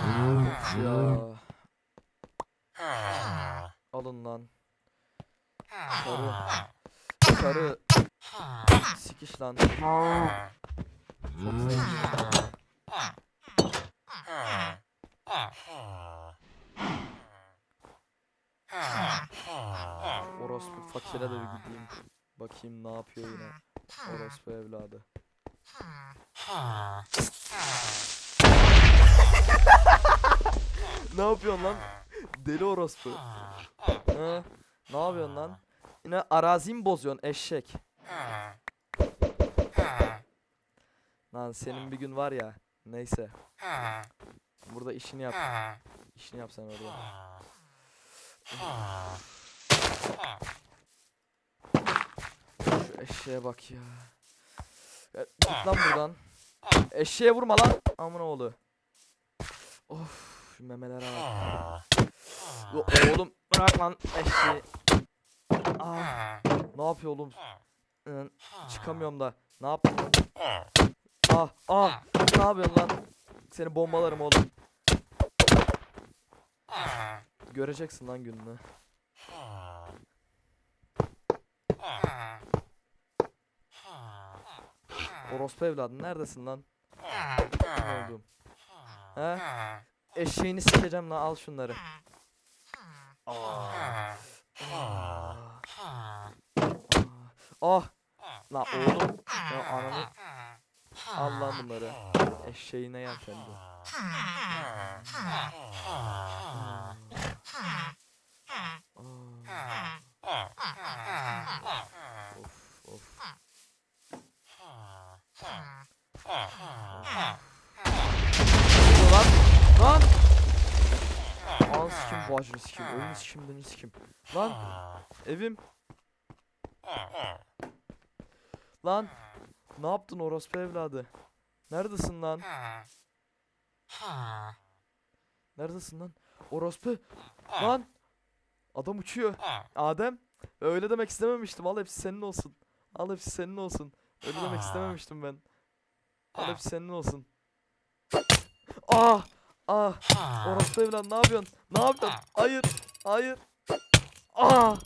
Of ya. Alın lan. Karı. Karı. Sikiş lan. Çok zengin. Orospu fakire de bir gideyim. Bakayım ne yapıyor yine. Orospu evladı. Ne yapıyorsun lan? Deli orospu. Ha? Ne yapıyorsun lan? Yine arazimi bozuyorsun eşek. Lan senin bir gün var ya. Neyse. Burada işini yap. İşini yap sen orada. Şu eşeğe bak ya. Ya Git lan buradan. Eşeğe vurma lan. Amına oğlu. Of şu memelere bak. Yo, oğlum bırak lan eşeği. Aa, ne yapıyor oğlum? Çıkamıyorum da. Ne yapıyorsun? Ah ah. Ne yapıyorsun lan? Seni bombalarım oğlum. Göreceksin lan gününü. Orospu evladım neredesin lan? Ne oldum? He? Eşeğini sikeceğim lan al şunları. Ah. Ah. Lan oğlum. Ya ananı. Al lan bunları. Eşeğine yan kendi. Of of. Sikim bacını sikim. Oyunu sikim beni sikim. Lan. Evim. Lan. Ne yaptın orospu evladı? Neredesin lan? Neredesin lan? Orospu. Lan. Adam uçuyor. Adem. Öyle demek istememiştim. Al hepsi senin olsun. Al hepsi senin olsun. Öyle demek istememiştim ben. Al hepsi senin olsun. Ah! Ah! Orospu evlat ne yapıyorsun? Ne yapıyorsun? Hayır! Hayır! Ah!